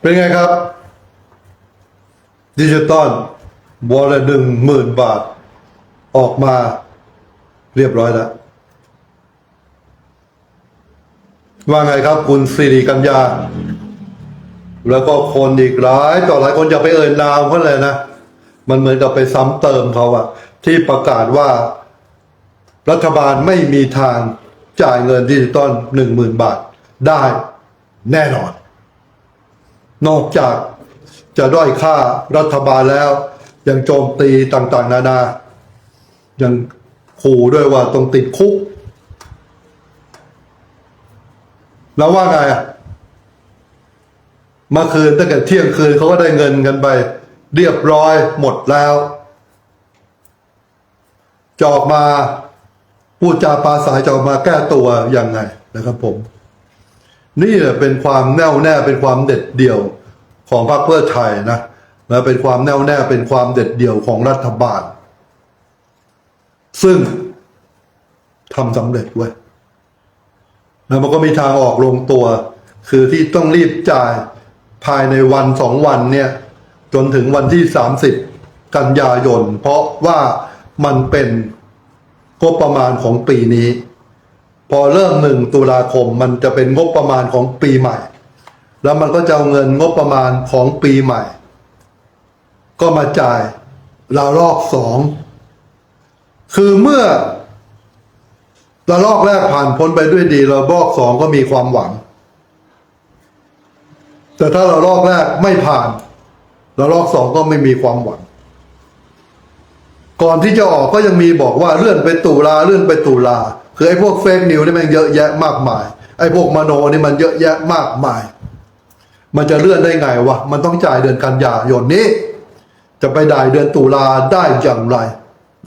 เป็นไงครับ ดิจิตอลวอลละหนึ่งหมื่นบาท ออกมาเรียบร้อยแล้ว ว่าไงครับคุณสิริกัญญา แล้วก็คนอีกหลาย ต่อหลายคนอย่าไปเอ่ยนามเขาเลยนะ มันเหมือนกับไปซ้ำเติมเขาอะที่ประกาศว่า รัฐบาลไม่มีทางจ่ายเงินดิจิตอลหนึ่งหมื่นบาทได้แน่นอน นอกจากจะด้อยค่ารัฐบาลแล้ว ยังโจมตีต่างๆ นานา ยังขู่ด้วยว่าต้องติดคุก แล้วว่าไงอะเมื่อคืนตั้งแต่เที่ยงคืนเขาก็ได้เงินกันไป เรียบร้อยหมดแล้วจะออกมาพูดจาปาสายจะออกมาแก้ตัวยังไงนะครับผม นี่แหละเป็นความแน่วแน่เป็นความเด็ดเดี่ยวของพรรคเพื่อไทยนะและเป็นความแน่วแน่เป็นความเด็ดเดี่ยวของรัฐบาล ซึ่งทำสำเร็จเว้ยแล้วมันก็มีทางออกลงตัว คือที่ต้องรีบจ่ายภายในวันสองวันเนี่ย จนถึงวันที่สามสิบกันยายน เพราะว่ามันเป็นงบประมาณของปีนี้ พอเริ่มหนึ่งตุลาคมมันจะเป็นงบประมาณของปีใหม่ แล้วมันก็จะเอาเงินงบประมาณของปีใหม่ ก็มาจ่ายระลอกสองคือเมื่อระลอกแรกผ่านพ้นไปด้วยดีระลอกสองก็มีความหวัง แต่ถ้าระลอกแรกไม่ผ่านระลอกสองก็ไม่มีความหวัง ก่อนที่จะออกก็ยังมีบอกว่าเลื่อนไปตุลาเลื่อนไปตุลา คือไอ้พวกเฟกนิวนี่มันเยอะแยะมากมาย ไอ้พวกมโนนี่มันเยอะแยะมากมาย มันจะเลื่อนได้ไงวะ มันต้องจ่ายเดือนกันยายนนี้ จะไปได้เดือนตุลาได้อย่างไร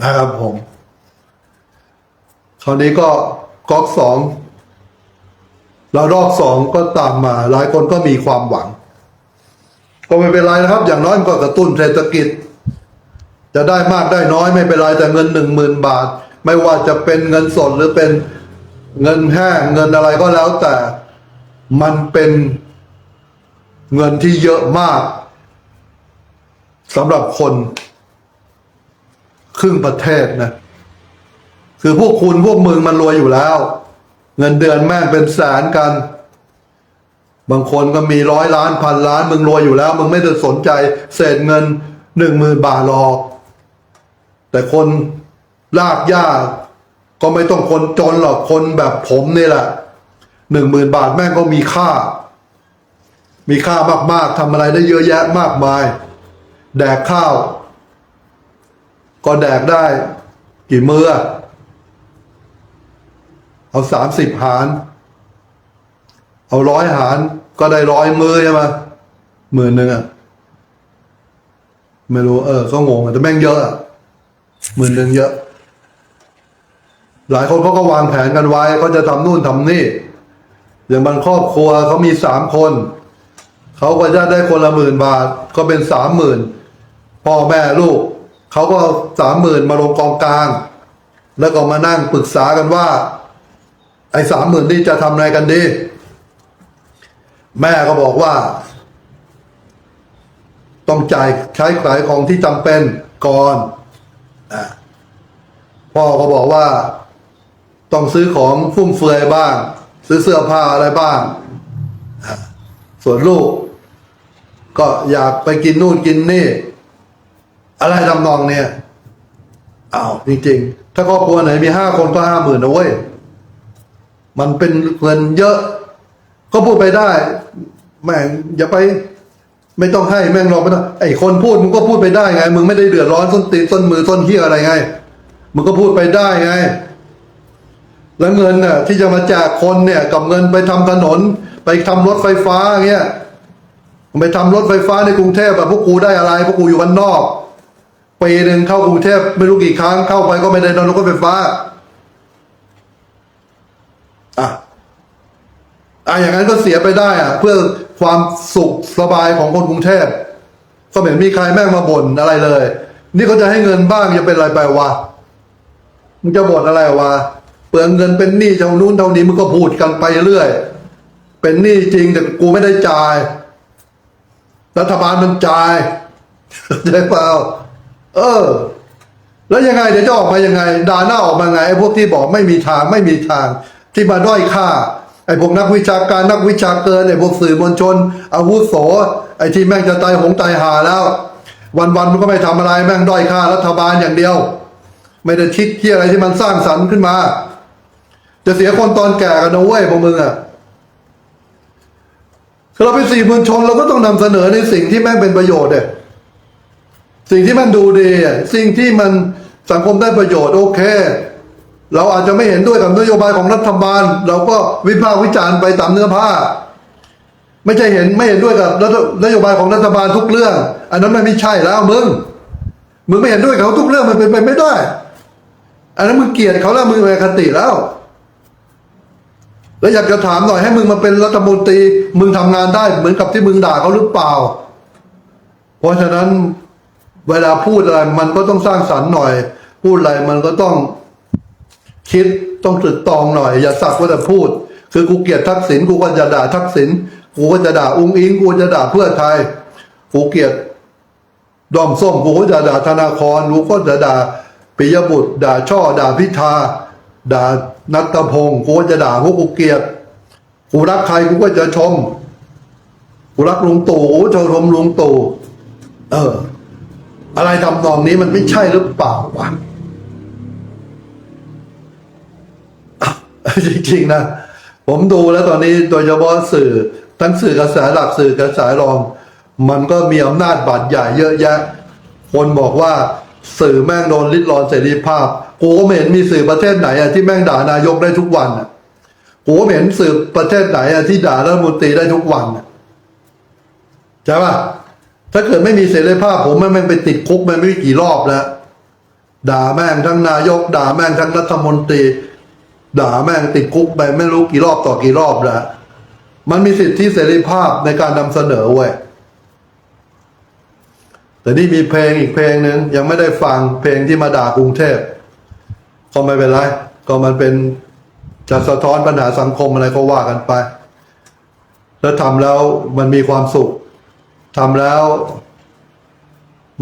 นะครับผม คราวนี้ก็ก๊อกสองแล้วรอบสองก็ตามมา หลายคนก็มีความหวัง ก็ไม่เป็นไรนะครับ อย่างน้อยมันก็กระตุ้นเศรษฐกิจ จะได้มากได้น้อยไม่เป็นไรแต่เงินหนึ่งหมื่นบาท ไม่ว่าจะเป็นเงินสดหรือเป็นเงินแห้งเงินอะไรก็แล้วแต่มันเป็นเงินที่เยอะมากสำหรับคน ครึ่งประเทศนะ คือพวกคุณพวกมึงมันรวยอยู่แล้ว เงินเดือนแม่งเป็นแสนกัน บางคนก็มีร้อยล้านพันล้าน มึงรวยอยู่แล้ว มึงไม่ได้สนใจเศษเงินหนึ่งหมื่นบาทหรอกแต่คน ลากยากก็ไม่ต้องคนจนหรอกคนแบบผมนี่แหละหนึ่งหมื่นบาทแม่งก็มีค่า มีค่ามากๆทำอะไรได้เยอะแยะมากมาย แดกข้าว ก็แดกได้ กี่มือเอาสามสิบหาร เอาร้อยหารก็ได้ร้อยมือใช่ไหมหมื่นหนึ่งอะไม่รู้ เออ ก็งงแต่แม่งเยอะอะหมื่นหนึ่งเยอะ หลายคนเขาก็วางแผนกันไว้เขาจะทำนู่นทำนี่ อย่างบางครอบครัวเขามีสามคนเขาก็จะได้คนละหมื่นบาทก็เป็นสามหมื่นพ่อแม่ลูกเขาก็สามหมื่นมาลงกองกลาง แล้วก็มานั่งปรึกษากันว่า ไอ้สามหมื่นนี่จะทำอะไรกันดี แม่ก็บอกว่า ต้องจ่ายใช้ขายของที่จำเป็นก่อนอพ่อก็บอกว่า ต้องซื้อของฟุ่มเฟือยบ้าง ซื้อเสื้อผ้าอะไรบ้าง ส่วนลูก ก็อยากไปกินนู่นกินนี่ อะไรทำนองเนี่ยอ้าวจริงๆ ถ้าครอบครัวไหนมีห้าคนก็ห้าหมื่นนะเว้ย มันเป็นเงินเยอะ ก็พูดไปได้ แม่งอย่าไป ไม่ต้องให้แม่งรอไม่ต้องไอ้คนพูดมึงก็พูดไปได้ไง มึงไม่ได้เดือดร้อนส้นตีนส้นมือส้นเหี้ยอะไรไง มึงก็พูดไปได้ไง แล้วเงินน่ะที่จะมาแจกคนเนี่ยกับเงินไปทำถนน ไปทำรถไฟฟ้าเงี้ยไปทำรถไฟฟ้าในกรุงเทพแบบพวกกูได้อะไรพวกกูอยู่บ้านนอกปีหนึ่งเข้ากรุงเทพไม่รู้กี่ครั้งเข้าไปก็ไม่ได้นอนรถไฟฟ้าอะอะอย่างนั้นก็เสียไปได้อะ เพื่อความสุขสบายของคนกรุงเทพก็ไม่เห็นมีใครแม่งมาบ่นอะไรเลย นี่เขาจะให้เงินบ้างจะเป็นอะไรไปวะมึงจะบ่นอะไรวะ เปลืองเงินเป็นหนี้เท่านู้นเท่านี้มึงก็พูดกันไปเรื่อย เป็นหนี้จริงแต่กูไม่ได้จ่าย รัฐบาลมันจ่ายเข้เปล่าเออ แล้วยังไงเดี๋ยวจะออกมายังไงด่าหน้าออกมาไงไอ้พวกที่บอกไม่มีทางไม่มีทาง ที่มาด้อยค่าไอ้พวกนักวิชาการนักวิชาเกินไอ้พวกสื่อมวลชน อาวุโสไอ้ที่แม่งจะตายหงตายหาแล้ว วันๆมันก็ไม่ทำอะไรแม่งด้อยค่ารัฐบาลอย่างเดียว ไม่ได้คิดที่อะไรที่มันสร้างสรรค์ขึ้นมา จะเสียคนตอนแก่กันนะเว้ยพวกมึงอะคือเราเป็นสื่อมวลชนเราก็ต้องนำเสนอในสิ่งที่แม่งเป็นประโยชน์เนี่ยสิ่งที่มันดูดีสิ่งที่มันสังคมได้ประโยชน์โอเค เราอาจจะไม่เห็นด้วยกับนโยบายของรัฐบาล เราก็วิพากษ์วิจารณ์ไปตามเนื้อผ้า ไม่ใช่เห็นไม่เห็นด้วยกับนโยบายของรัฐบาลทุกเรื่อง อันนั้นมันไม่ใช่แล้วมึงมึงไม่เห็นด้วยกับเขาทุกเรื่องมันเป็นไปไม่ได้ อันนั้นมึงเกลียดเขาแล้วมึงเป็นอคติแล้ว แล้วอยากจะถามหน่อยให้มึงมาเป็นรัฐมนตรี มึงทำงานได้เหมือนกับที่มึงด่าเขาหรือเปล่า เพราะฉะนั้นเวลาพูดอะไรมันก็ต้องสร้างสรรค์หน่อย พูดอะไรมันก็ต้องคิดต้องตรึกตรองหน่อย อย่าสักว่าแต่พูด คือกูเกลียดทักษิณกูก็จะด่าทักษิณกูก็จะด่าอุ้งอิงกูจะด่าเพื่อไทยกูเกลียดดอมส้มกูก็จะด่าธนาครกูก็จะด่าปิยบุตร ด่าช่อด่าพิธาด่านัตพงศ์กูจะด่าพวกกูเกลียดกูรักใครกูก็จะชมกูรักลุงตู่กูจะชมลุงตู่เออ อะไรทำนองนี้มันไม่ใช่หรือเปล่าวะจริงๆนะผมดูแล้วตอนนี้โดยเฉพาะสื่อ ทั้งสื่อกระแสหลักสื่อกระแสรอง มันก็มีอำนาจบาดใหญ่เยอะแยะ คนบอกว่า สื่อแม่งโดนลิดรอนเสรีภาพกูก็ไม่เห็นมีสื่อประเทศไหนอะที่แม่งด่านายกได้ทุกวันอะกูก็ไม่เห็นสื่อประเทศไหนอะที่ด่ารัฐมนตรีได้ทุกวันอะใช่ปะถ้าเกิดไม่มีเสรีภาพ ผมแม่งไปติดคุกมันไม่กี่รอบแล้วด่าแม่งทั้งนายก ด่าแม่งทั้งรัฐมนตรี ด่าแม่งติดคุกไปไม่รู้กี่รอบต่อกี่รอบแล้วมันมีสิทธิเสรีภาพในการนำเสนอเว้ย แต่นี่มีเพลงอีกเพลงหนึ่งยังไม่ได้ฟังเพลงที่มาด่ากรุงเทพก็ไม่เป็นไร ก็มันเป็นจะสะท้อนปัญหาสังคมอะไรก็ว่ากันไป แล้วทำแล้วมันมีความสุขทำแล้ว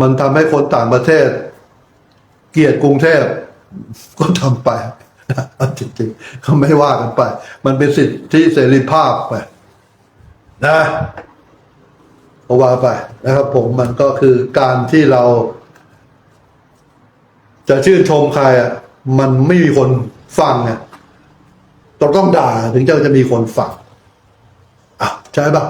มันทำให้คนต่างประเทศ เกลียดกรุงเทพก็ทำไปจริงๆเขาไม่ว่ากันไป มันเป็นสิทธิเสรีภาพไปนะ ก็ว่าไปนะครับ ผมมันก็คือการที่เรา จะชื่นชมใครอะมันไม่มีคนฟังอะเราต้องด่าถึงจะจะมีคนฟังอะใช่ปะ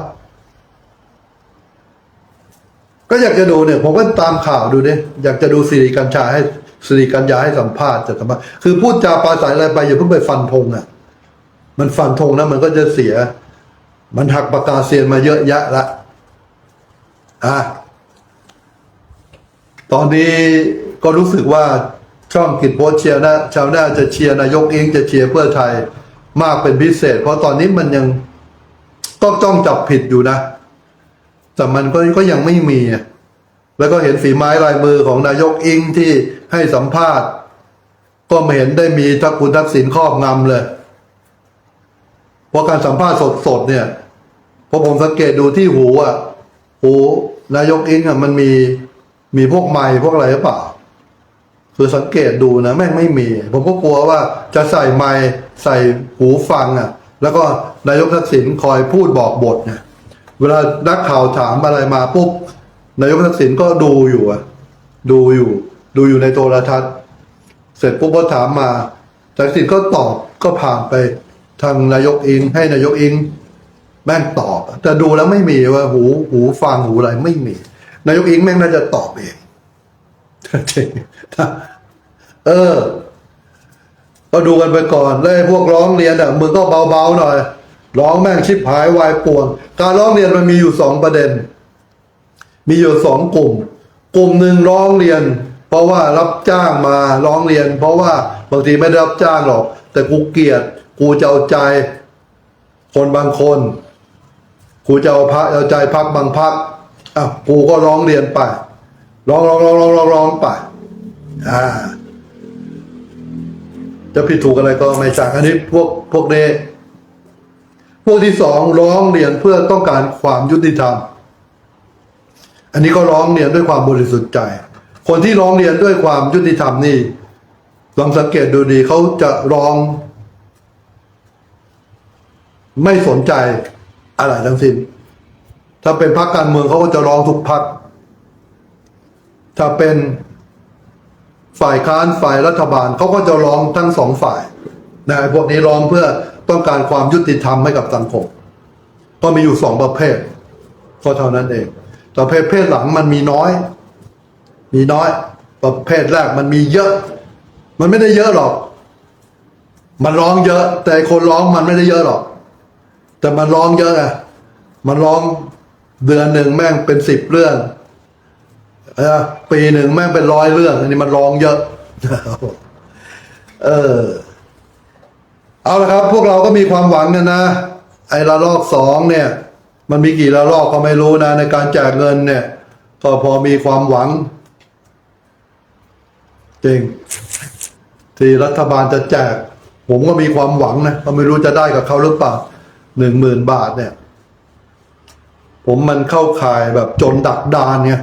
ก็อยากจะดูเนี่ยผมก็ตามข่าวดูเนี่ยอยากจะดูสิริกัญชาให้สิริกัญญาให้สัมภาษณ์จะสัมภาษณ์คือพูดจาปราศัยอะไรไปอย่าเพิ่งไปฟันธงอะ มันฟันธงนะมันก็จะเสีย มันหักปากกาเซียนมาเยอะแยะละ อะตอนนี้ก็รู้สึกว่าช่องกิจโพสเชียร์นะชาวหน้าจะเชียร์นายกเองจะเชียร์เพื่อไทยมากเป็นพิเศษ เพราะตอนนี้มันยังต้องจ้องจับผิดอยู่นะ แต่มันก็ก็ยังไม่มี แล้วก็เห็นฝีไม้ลายมือของนายกอิงที่ให้สัมภาษณ์ ก็ไม่เห็นได้มีทักคุณทักษิณครอบงำเลย เพราะการสัมภาษณ์สดๆเนี่ยพอผมสังเกตดูที่หูอะ หูนายกอิงอะมันมีมีพวกไม้พวกอะไรหรือเปล่า คือสังเกตดูนะแม่งไม่มี ผมก็กลัวว่าจะใส่ไม้ใส่หูฟังอะ แล้วก็นายกทักษิณคอยพูดบอกบทเนี่ยเวลานักข่าวถามอะไรมาปุ๊บนายกทักษิณก็ดูอยู่อะ ดูอยู่ ดูอยู่ในโทรทัศน์ เสร็จปุ๊บก็ถามมาทักษิณก็ตอบก็ผ่านไปทางนายกอิงให้นายกอิง แม่งตอบแต่ดูแล้วไม่มีว่าหูหูฟังหูอะไรไม่มี นายกอิงแม่งน่าจะตอบเองจริงเออ ก็ดูกันไปก่อนแล้วไอ้พวกร้องเรียนอะมึงก็เบาๆหน่อย ร้องแม่งชิบหายวายป่วง การร้องเรียนมันมีอยู่สองประเด็น มีอยู่สองกลุ่ม กลุ่มหนึ่งร้องเรียน เพราะว่ารับจ้างมาร้องเรียน เพราะว่าบางทีไม่ได้รับจ้างหรอก แต่กูเกลียด กูจะเอาใจ คนบางคน กูจะเอาพระเอาใจพักบางพักอะกูก็ร้องเรียนไปร้องร้องร้องร้องร้องร้องไปอ่าจะผิดถูกอะไรก็ไม่ทราบอันนี้พวกพวกเดพวกที่สองร้องเรียนเพื่อต้องการความยุติธรรม อันนี้ก็ร้องเรียนด้วยความบริสุทธิ์ใจ คนที่ร้องเรียนด้วยความยุติธรรมนี่ลองสังเกตดูดีเขาจะร้อง ไม่สนใจ อะไรทั้งสิ้น ถ้าเป็นพรรคการเมืองเขาก็จะร้องทุกพรรคถ้าเป็นฝ่ายค้านฝ่ายรัฐบาลเขาก็จะร้องทั้งสองฝ่ายนะพวกนี้ร้องเพื่อต้องการความยุติธรรมให้กับสังคม ก็มีอยู่สองประเภทก็เท่านั้นเองประเภทเพศหลังมันมีน้อย มีน้อย ประเภทแรกมันมีเยอะ มันไม่ได้เยอะหรอก มันร้องเยอะ แต่คนร้องมันไม่ได้เยอะหรอก แต่มันร้องเยอะไงมันร้องเดือนหนึ่งแม่งเป็นสิบเรื่องเออปีหนึ่งแม่งเป็นร้อยเรื่อง อันนี้มันร้องเยอะ เออ เอาละครับ พวกเราก็มีความหวังกันนะ ไอ้ระลอกสองเนี่ย มันมีกี่ระลอกก็ไม่รู้นะ ในการแจกเงินเนี่ย ก็พอมีความหวัง จริง ที่รัฐบาลจะแจก ผมก็มีความหวังนะก็ไม่รู้จะได้กับเขาหรือเปล่า หนึ่งหมื่นบาทเนี่ย ผมมันเข้าข่ายแบบจนดักดานไง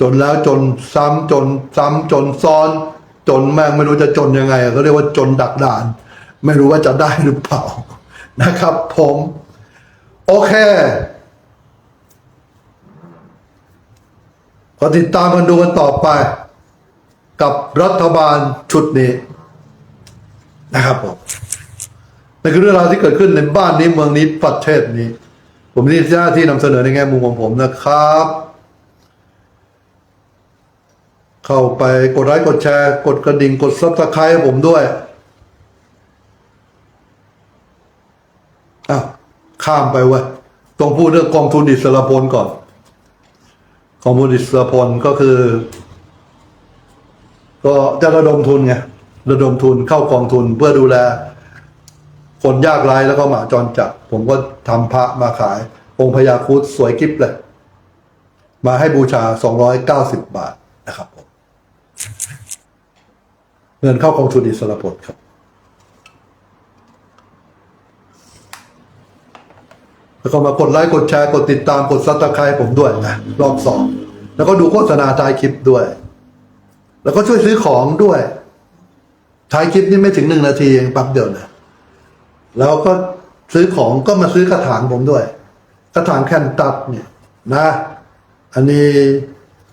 จนแล้วจนซ้ำจน ซ้ำจนซ้อน จนแม่งไม่รู้จะจนยังไงเขาเรียกว่าจนดักดาน ไม่รู้ว่าจะได้หรือเปล่านะครับ ผม โอเคก็ติดตามกันดูกันต่อไป กับรัฐบาลชุดนี้ นะครับผม นั่นคือเรื่องราวที่เกิดขึ้นในบ้านนี้เมืองนี้ประเทศนี้ ผมนี่หน้าที่นำเสนอในแง่มุมของผมนะครับ เข้าไปกดไลค์กดแชร์ กดกระดิ่งกดซับสไครต์ให้ผมด้วยอ้าวข้ามไปเว้ยต้องพูดเรื่องกองทุนอิสระพลก่อนกองทุนอิสระพลก็คือ ก็จะระดมทุนไงระดมทุนเข้ากองทุนเพื่อดูแล คนยากไร้แล้วก็หมาจรจัด ผมก็ทำพระมาขาย องค์พญาครุดสวยกิฟเลย มาให้บูชา290บาทนะครับผมเงินเข้ากองทุนอิสระพลครับ แล้วก็มากดไลค์กดแชร์กดติดตามกดซับสไครต์ผมด้วยนะรอบสองแล้วก็ดูโฆษณาท้ายคลิปด้วย แล้วก็ช่วยซื้อของด้วยท้ายคลิปนี่ไม่ถึงหนึ่งนาทีเองปั๊บเดียวนะ แล้วก็ซื้อของก็มาซื้อกระถางผมด้วย กระถางแคนตัดเนี่ยนะ อันนี้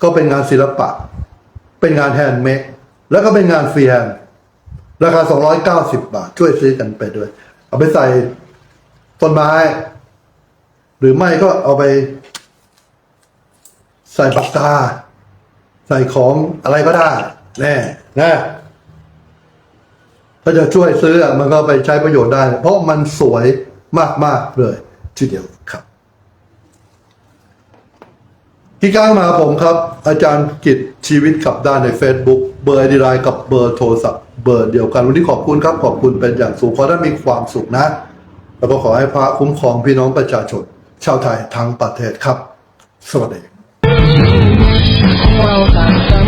ก็เป็นงานศิลปะ เป็นงานแฮนด์เมดแล้วก็เป็นงานฟรีแฮนด์ราคา 290 บาท ช่วยซื้อกันไปด้วย เอาไปใส่ต้นไม้ หรือไม่ก็เอาไป ใส่ปากกา ใส่ของอะไรก็ได้ แน่นะ ถ้าจะช่วยซื้อมันก็ไปใช้ประโยชน์ได้ เพราะมันสวยมาก ๆ เลยทีเดียวครับที่ก้างมาผมครับ อาจารย์กิจชีวิตขับด้านใน Facebook เบอร์อดีไลน์กับเบอร์โทรศัพท์เบอร์เดียวกัน วันนี้ขอบคุณครับ ขอบคุณเป็นอย่างสูงขอให้มีความสุขนะ แล้วก็ขอให้พระคุ้มครองพี่น้องประชาชน ชาวไทยทั้งประเทศครับ สวัสดีเราต่างกัน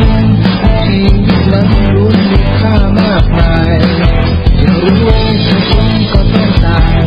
ที่มันรู้มีค่ามากมาย รู้